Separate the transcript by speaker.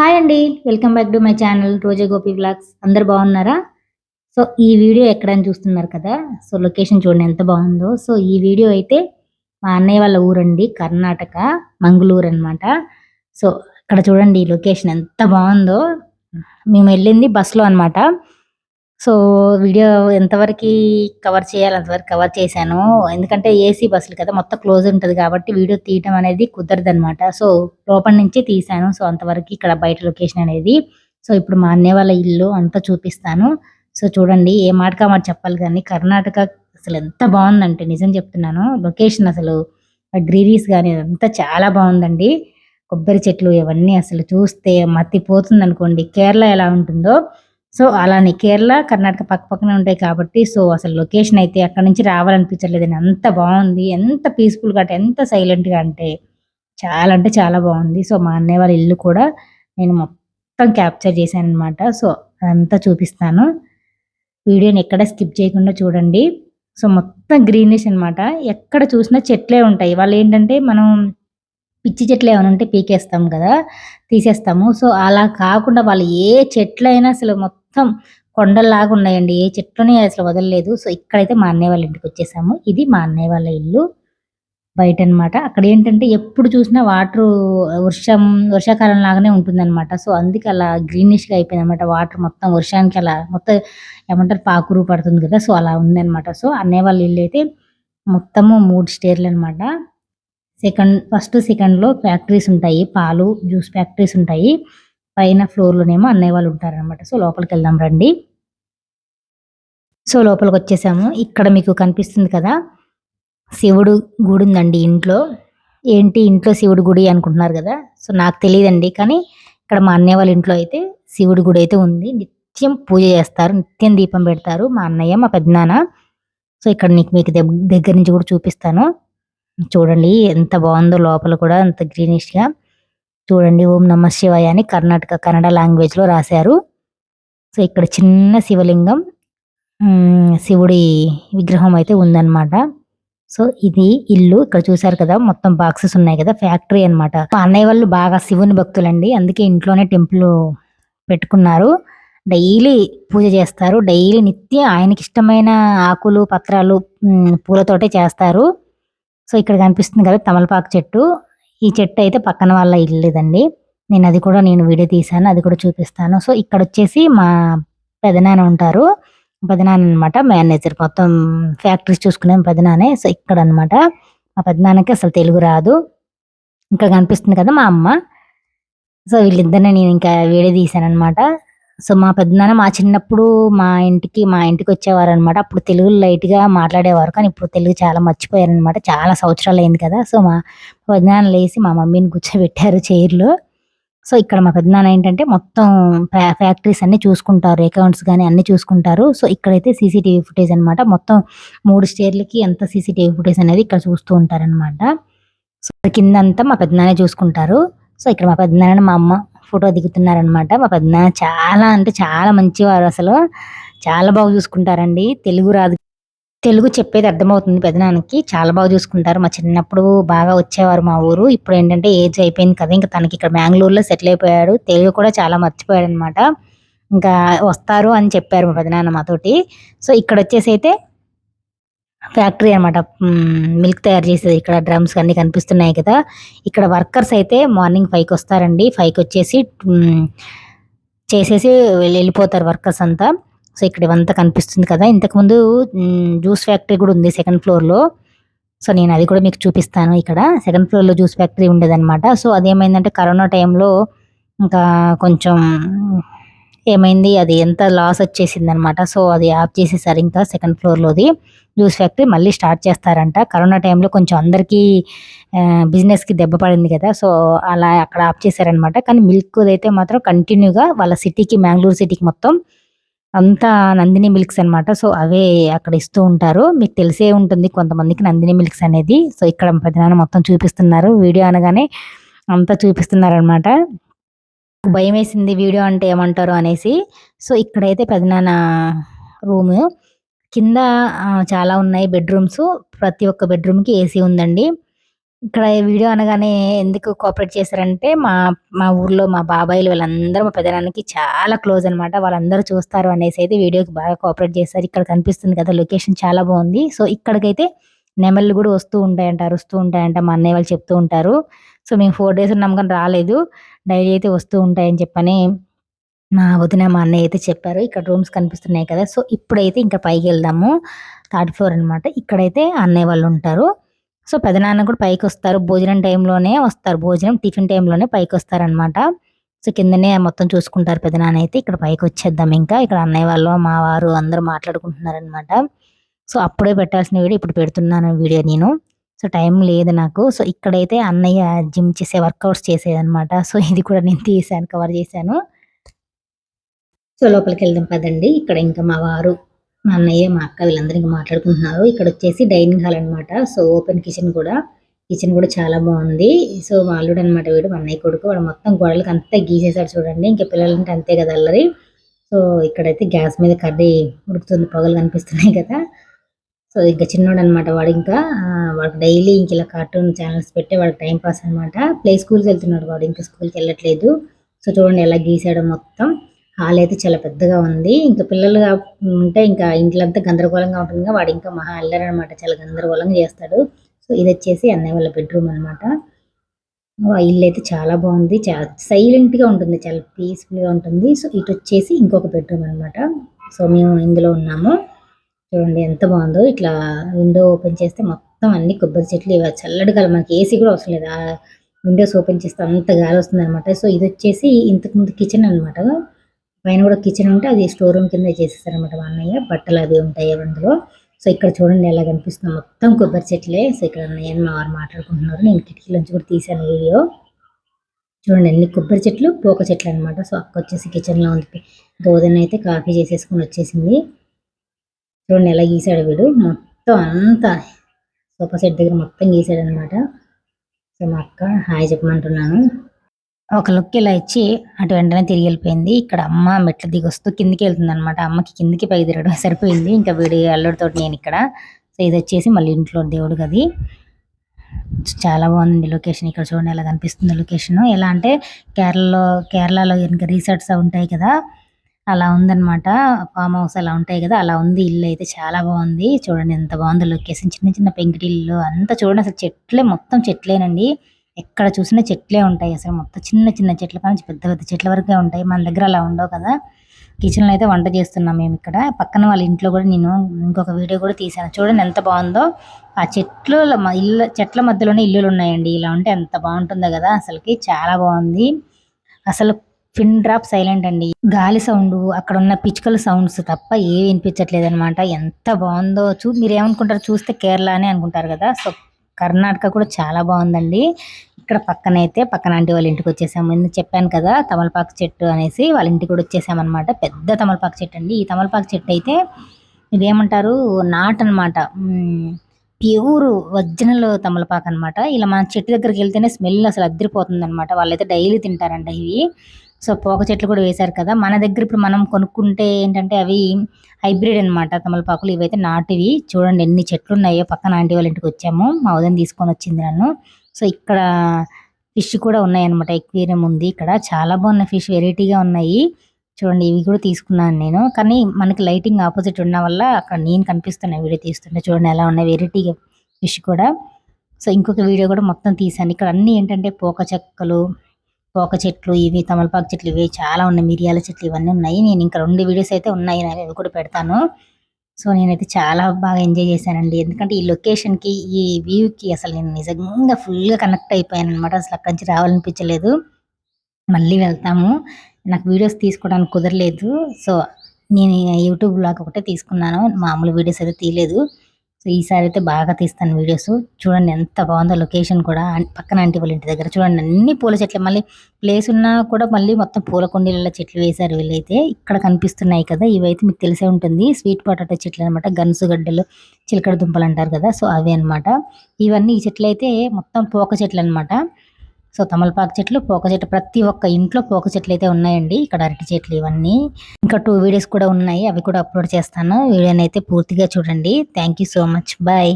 Speaker 1: Hi అండి welcome back to my channel Roja Gopi vlogs అందరు బాగున్నారా? సో ఈ వీడియో ఎక్కడని చూస్తున్నారు కదా? సో లొకేషన్ చూడండి ఎంత బాగుందో. సో ఈ వీడియో అయితే మా అన్నయ్య వాళ్ళ ఊరండి కర్ణాటక మంగళూరు అన్నమాట. సో ఇక్కడ చూడండి ఈ లొకేషన్ ఎంత బాగుందో. మేము వెళ్ళింది బస్సులో అన్నమాట. సో వీడియో ఎంతవరకు కవర్ చేయాలి అంతవరకు కవర్ చేశాను. ఎందుకంటే ఏసీ బస్సులు కదా మొత్తం క్లోజ్ ఉంటుంది కాబట్టి వీడియో తీయటం అనేది కుదరదు అనమాట సో లోపల నుంచి తీశాను. సో అంతవరకు ఇక్కడ బయట లొకేషన్ అనేది. సో ఇప్పుడు మా అన్నయ్య వాళ్ళ ఇల్లు అంతా చూపిస్తాను. సో చూడండి ఏ మాటగా మాట చెప్పాలి కానీ కర్ణాటక అసలు ఎంత బాగుందంటే నిజం చెప్తున్నాను. లొకేషన్ అసలు గ్రీనరీస్ కానీ అంతా చాలా బాగుందండి. కొబ్బరి చెట్లు ఇవన్నీ అసలు చూస్తే మత్తిపోతుంది అనుకోండి కేరళ ఎలా ఉంటుందో సో అలానే కేరళ కర్ణాటక పక్క పక్కనే ఉంటాయి కాబట్టి సో అసలు లొకేషన్ అయితే అక్కడ నుంచి రావాలనిపించలేదండి అంత బాగుంది ఎంత పీస్ఫుల్గా అంటే ఎంత సైలెంట్గా అంటే చాలా అంటే చాలా బాగుంది. సో మా అన్నయ్య వాళ్ళ ఇల్లు కూడా నేను మొత్తం క్యాప్చర్ చేశాను అనమాట సో అదంతా చూపిస్తాను. వీడియోని ఎక్కడ స్కిప్ చేయకుండా చూడండి. సో మొత్తం గ్రీనిష్ అన్నమాట. ఎక్కడ చూసినా చెట్లే ఉంటాయి. వాళ్ళు ఏంటంటే మనం పిచ్చి చెట్లు ఏమైనా ఉంటే పీకేస్తాం కదా తీసేస్తాము. సో అలా కాకుండా వాళ్ళు ఏ చెట్లైనా అసలు మొత్తం కొండల్లాగా ఉన్నాయండి. ఏ చెట్లని అసలు వదలలేదు. సో ఇక్కడైతే మా అన్నయ్య వాళ్ళ ఇంటికి వచ్చేసాము. ఇది మా అన్నయ్య వాళ్ళ ఇల్లు. బయట అన్నమాట అక్కడ ఏంటంటే ఎప్పుడు చూసినా వాటర్ వర్షం వర్షాకాలం లాగానే ఉంటుంది అనమాట సో అందుకే అలా గ్రీనిష్గా అయిపోయింది అనమాట వాటర్ మొత్తం వర్షానికి అలా మొత్తం ఏమంటారు? పాకురు పడుతుంది కదా. సో అలా ఉంది అనమాట సో అన్నయ్య వాళ్ళ ఇల్లు అయితే మొత్తము మూడు స్టేర్లు అనమాట సెకండ్ ఫస్ట్ సెకండ్లో ఫ్యాక్టరీస్ ఉంటాయి. పాలు జ్యూస్ ఫ్యాక్టరీస్ ఉంటాయి. పైన ఫ్లోర్ లోనేమో అన్నయ్య వాళ్ళు ఉంటారన్నమాట. సో లోపలికి వెళ్దాం రండి. సో లోపలికి వచ్చేసాము ఇక్కడ మీకు కనిపిస్తుంది కదా శివుడు గుడి ఉందండి ఇంట్లో. ఏంటి ఇంట్లో శివుడు గుడి అనుకుంటున్నారు కదా? సో నాకు తెలియదండి కానీ ఇక్కడ మా అన్నయ్య వాళ్ళ ఇంట్లో అయితే శివుడి గుడి అయితే ఉంది. నిత్యం పూజ చేస్తారు నిత్యం దీపం పెడతారు మా అన్నయ్య మా పెద్దనాన్న. సో ఇక్కడ నీకు మీకు దగ్గర నుంచి కూడా చూపిస్తాను. చూడండి ఎంత బాగుందో లోపల కూడా అంత గ్రీనిష్గా. చూడండి ఓం నమ శివాయ అని కర్ణాటక కన్నడ లాంగ్వేజ్లో రాశారు. సో ఇక్కడ చిన్న శివలింగం శివుడి విగ్రహం అయితే ఉందన్నమాట. సో ఇది ఇల్లు ఇక్కడ చూసారు కదా మొత్తం బాక్సెస్ ఉన్నాయి కదా ఫ్యాక్టరీ అన్నమాట. మా అన్నయ్య వాళ్ళు బాగా శివుని భక్తులండి. అందుకే ఇంట్లోనే టెంపుల్ పెట్టుకున్నారు. డైలీ పూజ చేస్తారు. డైలీ నిత్యం ఆయనకి ఇష్టమైన ఆకులు పత్రాలు పూలతోటే చేస్తారు. సో ఇక్కడ కనిపిస్తుంది కదా తమలపాకు చెట్టు. ఈ చెట్టు అయితే పక్కన వాళ్ళ ఇల్లుదండి. నేను అది కూడా నేను వీడియో తీశాను అది కూడా చూపిస్తాను. సో ఇక్కడ వచ్చేసి మా పెదనాన్న ఉంటారు. పెదనాన్న అనమాట మేనేజర్. మొత్తం ఫ్యాక్టరీస్ చూసుకునే పెదనానే సో ఇక్కడ అన్నమాట మా పెదనాన్నకి అసలు తెలుగు రాదు. ఇంకా కనిపిస్తుంది కదా మా అమ్మ. సో వీళ్ళిద్దరిని నేను ఇంకా వీడియో తీశాను అనమాట సో మా పెద్దనాన్న మా చిన్నప్పుడు మా ఇంటికి మా ఇంటికి వచ్చేవారు అనమాట అప్పుడు తెలుగు లైట్గా మాట్లాడేవారు. కానీ ఇప్పుడు తెలుగు చాలా మర్చిపోయారు అనమాట చాలా సంవత్సరాలు అయింది కదా. సో మా పెద్దనాన్న లేసి మా మమ్మీని కూర్చోబెట్టారు చైర్లో. సో ఇక్కడ మా పెద్దనాన్న ఏంటంటే మొత్తం ఫ్యా- ఫ్యాక్టరీస్ అన్ని చూసుకుంటారు. అకౌంట్స్ కానీ అన్ని చూసుకుంటారు. సో ఇక్కడైతే సీసీటీవీ ఫుటేజ్ అనమాట మొత్తం మూడు స్టేర్లకి ఎంత సీసీటీవీ ఫుటేజ్ అనేది ఇక్కడ చూస్తూ ఉంటారన్నమాట. సో కింద అంతా మా పెద్దనాన్నే చూసుకుంటారు. సో ఇక్కడ మా పెద్దనాన్న మా అమ్మ ఫోటో దిగుతున్నారనమాట మా పెద్దనాన్న చాలా అంటే చాలా మంచివారు అసలు. చాలా బాగా చూసుకుంటారండి. తెలుగు రాదు. తెలుగు చెప్పేది అర్థమవుతుంది పెదనానికి చాలా బాగా చూసుకుంటారు. మా చిన్నప్పుడు బాగా వచ్చేవారు మా ఊరు. ఇప్పుడు ఏంటంటే ఏజ్ అయిపోయింది కదా ఇంకా తనకి ఇక్కడ బెంగళూరులో సెటిల్ అయిపోయాడు. తెలుగు కూడా చాలా మర్చిపోయాడు అనమాట ఇంకా వస్తారు అని చెప్పారు మా పెదనాన్న మాతోటి. సో ఇక్కడ వచ్చేసి అయితే ఫ్యాక్టరీ అనమాట మిల్క్ తయారు చేసేది ఇక్కడ. డ్రమ్స్ అన్ని కనిపిస్తున్నాయి కదా. ఇక్కడ వర్కర్స్ అయితే మార్నింగ్ ఫైవ్కి వస్తారండి. ఫైవ్కి వచ్చేసి చేసేసి వెళ్ళిపోతారు వర్కర్స్ అంతా. సో ఇక్కడ ఇవంతా కనిపిస్తుంది కదా. ఇంతకుముందు జ్యూస్ ఫ్యాక్టరీ కూడా ఉంది సెకండ్ ఫ్లోర్లో. సో నేను అది కూడా మీకు చూపిస్తాను ఇక్కడ. సెకండ్ ఫ్లోర్లో జ్యూస్ ఫ్యాక్టరీ ఉండేదన్నమాట. సో అదేమైందంటే కరోనా టైంలో ఇంకా కొంచెం ఏమైంది? అది ఎంత లాస్ వచ్చేసింది అనమాట సో అది ఆఫ్ చేసేసారు ఇంకా సెకండ్ ఫ్లోర్లోది జ్యూస్ ఫ్యాక్టరీ మళ్ళీ స్టార్ట్ చేస్తారంట. కరోనా టైంలో కొంచెం అందరికీ బిజినెస్కి దెబ్బ పడింది కదా. సో అలా అక్కడ ఆఫ్ చేశారనమాట కానీ మిల్క్ అయితే మాత్రం కంటిన్యూగా వాళ్ళ సిటీకి మ్యాంగ్లూరు సిటీకి మొత్తం అంతా నందిని మిల్క్స్ అనమాట సో అవే అక్కడ ఇస్తూ ఉంటారు. మీకు తెలిసే ఉంటుంది కొంతమందికి నందిని మిల్క్స్ అనేది. సో ఇక్కడ పెద్దనాన్న మొత్తం చూపిస్తున్నారు. వీడియో అనగానే అంతా చూపిస్తున్నారు అనమాట భయం వేసింది వీడియో అంటే ఏమంటారు అనేసి. సో ఇక్కడైతే పెదనాన్న రూమ్. కింద చాలా ఉన్నాయి బెడ్రూమ్స్. ప్రతి ఒక్క బెడ్రూమ్కి ఏసీ ఉందండి. ఇక్కడ వీడియో అనగానే ఎందుకు కోఆపరేట్ చేశారంటే మా మా ఊర్లో మా బాబాయిలు వాళ్ళందరూ మా పెదనాన్నకి చాలా క్లోజ్ అనమాట వాళ్ళందరూ చూస్తారు అనేసి అయితే వీడియోకి బాగా కోఆపరేట్ చేశారు. ఇక్కడ కనిపిస్తుంది కదా లొకేషన్ చాలా బాగుంది. సో ఇక్కడికైతే నెమళ్ళు కూడా వస్తూ ఉంటాయంట అరుస్తూ ఉంటాయంట. మా అన్నయ్య వాళ్ళు చెప్తూ ఉంటారు. సో మేము ఫోర్ డేస్ ఉన్నాం కానీ రాలేదు. డైలీ అయితే వస్తూ ఉంటాయని చెప్పని మా వదిన మా అన్నయ్య అయితే చెప్పారు. ఇక్కడ రూమ్స్ కనిపిస్తున్నాయి కదా. సో ఇప్పుడైతే ఇంకా పైకి వెళ్దాము. థర్డ్ ఫ్లోర్ అన్నమాట. ఇక్కడైతే అన్నయ్య వాళ్ళు ఉంటారు. సో పెదనాన్న కూడా పైకి వస్తారు. భోజనం టైంలోనే వస్తారు. భోజనం టిఫిన్ టైంలోనే పైకి వస్తారనమాట సో కిందనే మొత్తం చూసుకుంటారు పెదనాన్న అయితే. ఇక్కడ పైకి వచ్చేద్దాం ఇంకా. ఇక్కడ అన్నయ్య వాళ్ళు మా వారు అందరూ మాట్లాడుకుంటున్నారనమాట సో అప్పుడే పెట్టాల్సిన వీడియో ఇప్పుడు పెడుతున్నాను వీడియో నేను. సో టైం లేదు నాకు. సో ఇక్కడైతే అన్నయ్య జిమ్ చేసే వర్కౌట్స్ చేసేదనమాట సో ఇది కూడా నేను తీసాను కవర్ చేశాను. సో లోపలికి వెళ్దాం పదండి. ఇక్కడ ఇంకా మా వారు మా అన్నయ్య మా అక్క వీళ్ళందరూ ఇంకా మాట్లాడుకుంటున్నారు. ఇక్కడ వచ్చేసి డైనింగ్ హాల్ అన్నమాట. సో ఓపెన్ కిచెన్ కూడా. కిచెన్ కూడా చాలా బాగుంది. సో మా అల్లుడు అనమాట వీడు మా అన్నయ్య కొడుకు. వాడు మొత్తం గోడలకు అంతా గీసేసాడు చూడండి. ఇంకా పిల్లలంటే అంతే కదా అల్లరి. సో ఇక్కడైతే గ్యాస్ మీద కర్రీ ఉడుకుతుంది పొగలు కనిపిస్తున్నాయి కదా. సో ఇంకా చిన్నోడు అనమాట వాడు ఇంకా వాడు వాడికి డైలీ ఇంక ఇలా కార్టూన్ ఛానల్స్ పెట్టే వాడికి టైం పాస్ అనమాట. ప్లే స్కూల్కి వెళ్తున్నాడు వాడు ఇంకా స్కూల్కి వెళ్ళట్లేదు. సో చూడండి ఎలా గీసాడు మొత్తం. హాల్ అయితే చాలా పెద్దగా ఉంది. ఇంకా పిల్లలు ఉంటే ఇంకా ఇంట్లంతా గందరగోళంగా ఉంటుంది. వాడు ఇంకా మహా అల్లరి అనమాట చాలా గందరగోళంగా చేస్తాడు. సో ఇది వచ్చేసి అన్నయ్య వాళ్ళ బెడ్రూమ్ అనమాట. ఇల్లు అయితే చాలా బాగుంది. చాలా సైలెంట్ ఉంటుంది. చాలా పీస్ఫుల్గా ఉంటుంది. సో ఇటు వచ్చేసి ఇంకొక బెడ్రూమ్ అన్నమాట సో మేము ఇందులో ఉన్నాము. చూడండి ఎంత బాగుందో. ఇట్లా విండో ఓపెన్ చేస్తే మొత్తం అన్ని కొబ్బరి చెట్లు ఇవి చల్లటి గాలి మనకి ఏసీ కూడా అవసరం లేదు. ఆ విండోస్ ఓపెన్ చేస్తే అంత గాలి వస్తుంది అనమాట సో ఇది వచ్చేసి ఇంతకు ముందు కిచెన్ అన్నమాట. పైన కూడా కిచెన్ ఉంటే అది స్టోర్ రూమ్ కింద చేసేసారు అనమాట మా అన్నయ్య. బట్టలు అవి ఉంటాయి అందులో. సో ఇక్కడ చూడండి ఎలా కనిపిస్తుంది. మొత్తం కొబ్బరి చెట్లే. సో ఇక్కడ అన్నయ్య మా వారు మాట్లాడుకుంటున్నారు. నేను కిటికీలోంచి కూడా తీసాను వీడియో. చూడండి అన్ని కొబ్బరి చెట్లు పోక చెట్లు అన్నమాట. సో అక్క వచ్చేసి కిచెన్లో ఉంది. గోధన అయితే కాఫీ చేసేసుకొని వచ్చేసింది. చూడండి ఎలా గీసాడు వీడు. మొత్తం అంతా సోఫా సెట్ దగ్గర మొత్తం గీసాడు అనమాట సో మా అక్క హాయ్ చెప్పమంటున్నాను. ఒక లుక్ ఇలా ఇచ్చి అటు వెంటనే తిరిగి వెళ్ళిపోయింది. ఇక్కడ అమ్మ మెట్లు దిగి వస్తూ కిందికి వెళ్తుంది అనమాట అమ్మకి కిందికి పైకి తిరగడం సరిపోయింది. ఇంకా వీడి అల్లుడితో నేను ఇక్కడ. సో ఇది వచ్చేసి మళ్ళీ ఇంట్లో దేవుడు గది. చాలా బాగుంది లొకేషన్. ఇక్కడ చూడండి ఎలా కనిపిస్తుంది లొకేషన్. ఎలా అంటే కేరళలో కేరళలో ఇంకా రిసార్ట్స్ ఉంటాయి కదా. అలా ఉందన్నమాట. ఫామ్ హౌస్ అలా ఉంటాయి కదా అలా ఉంది ఇల్లు అయితే చాలా బాగుంది. చూడండి ఎంత బాగుందో లొకేషన్. చిన్న చిన్న పెంకుటిల్లు అంతా చూడండి అసలు చెట్లే మొత్తం చెట్లేనండి. ఎక్కడ చూసినా చెట్లే ఉంటాయి అసలు మొత్తం. చిన్న చిన్న చెట్ల కానీ పెద్ద పెద్ద చెట్ల వరకే ఉంటాయి. మన దగ్గర అలా ఉండవు కదా. కిచెన్లో అయితే వంట చేస్తున్నాం మేము ఇక్కడ. పక్కన వాళ్ళ ఇంట్లో కూడా నేను ఇంకొక వీడియో కూడా తీసాను చూడండి ఎంత బాగుందో. ఆ చెట్లు ఇల్లు చెట్ల మధ్యలోనే ఇల్లులు ఉన్నాయండి. ఇలా ఉంటే ఎంత బాగుంటుందో కదా అసలుకి. చాలా బాగుంది. అసలు పిన్ డ్రాప్ సైలెంట్ అండి. గాలి సౌండ్ అక్కడ ఉన్న పిచ్చుకల సౌండ్స్ తప్ప ఏ వినిపించట్లేదు అనమాట ఎంత బాగుందో చూ మీరు ఏమనుకుంటారు చూస్తే కేరళ అని అనుకుంటారు కదా. సో కర్ణాటక కూడా చాలా బాగుందండి. ఇక్కడ పక్కనైతే పక్కన ఆంటీ వాళ్ళ ఇంటికి వచ్చేసాము. ఎందుకు చెప్పాను కదా తమలపాకు చెట్టు అనేసి వాళ్ళ ఇంటికి కూడా వచ్చేసామన్నమాట. పెద్ద తమలపాకు చెట్టు అండి. ఈ తమలపాకు చెట్టు అయితే ఇదేమంటారు నాట్ అనమాట ప్యూర్ ఒరిజినల్ తమలపాకు అనమాట ఇలా మన చెట్టు దగ్గరికి వెళ్తేనే స్మెల్ అసలు అద్దరిపోతుంది అనమాట వాళ్ళైతే డైలీ తింటారంట ఇవి. సో పోక చెట్లు కూడా వేశారు కదా. మన దగ్గర ఇప్పుడు మనం కొనుక్కుంటే ఏంటంటే అవి హైబ్రిడ్ అన్నమాట. తమలపాకులు ఇవైతే నాటివి. చూడండి ఎన్ని చెట్లు ఉన్నాయో. పక్కన ఆంటీ వాళ్ళ ఇంటికి వచ్చాము. మా ఉదయం తీసుకొని వచ్చింది నన్ను. సో ఇక్కడ ఫిష్ కూడా ఉన్నాయన్నమాట. ఎక్వేరియం ఉంది ఇక్కడ. చాలా బాగున్నాయి ఫిష్. వెరైటీగా ఉన్నాయి. చూడండి ఇవి కూడా తీసుకున్నాను నేను. కానీ మనకి లైటింగ్ ఆపోజిట్ ఉన్న వల్ల అక్కడ నేను కనిపిస్తున్నాయి వీడియో తీస్తుంటే చూడండి ఎలా ఉన్నాయి. వెరైటీగా ఫిష్ కూడా. సో ఇంకొక వీడియో కూడా మొత్తం తీసాను ఇక్కడ అన్ని ఏంటంటే పోక చెక్కలు పోక చెట్లు ఇవి తమలపాకు చెట్లు ఇవి చాలా ఉన్నాయి. మిరియాల చెట్లు ఇవన్నీ ఉన్నాయి. నేను ఇంకా రెండు వీడియోస్ అయితే ఉన్నాయి. నేను అవి కూడా పెడతాను. సో నేనైతే చాలా బాగా ఎంజాయ్ చేశానండి. ఎందుకంటే ఈ లొకేషన్కి ఈ వ్యూ కి అసలు నేను నిజంగా ఫుల్గా కనెక్ట్ అయిపోయాను అనమాట అసలు అక్కడి నుంచి రావాలనిపించలేదు. మళ్ళీ వెళ్తాము. నాకు వీడియోస్ తీసుకోవడానికి కుదరలేదు. సో నేను యూట్యూబ్ బ్లాగ్ ఒకటే తీసుకున్నాను. మామూలు వీడియోస్ అయితే తీయలేదు. సో ఈసారి అయితే బాగా తీస్తాను వీడియోస్ చూడండి ఎంత బాగుందో లొకేషన్ కూడా. పక్కన ఆంటీ వాళ్ళ ఇంటి దగ్గర. చూడండి అన్ని పూల చెట్లు. మళ్ళీ ప్లేస్ ఉన్నా కూడా మళ్ళీ మొత్తం పూల కుండీలలో చెట్లు వేశారు వీళ్ళైతే. ఇక్కడ కనిపిస్తున్నాయి కదా. ఇవైతే మీకు తెలిసే ఉంటుంది. స్వీట్ పొటాటో చెట్లు అనమాట గన్సు గడ్డలు చిలకడ దుంపలు అంటారు కదా. సో అవి అన్నమాట. ఇవన్నీ ఈ చెట్లు అయితే మొత్తం పోక చెట్లు అన్నమాట. సో తమలపాకు చెట్లు పోక చెట్లు ప్రతి ఒక్క ఇంట్లో పోక చెట్లు అయితే ఉన్నాయండి. ఇక్కడ అరటి చెట్లు ఇవన్నీ. ఇంకా టూ వీడియోస్ కూడా ఉన్నాయి అవి కూడా అప్లోడ్ చేస్తాను. వీడియోని అయితే పూర్తిగా చూడండి. Thank you so much bye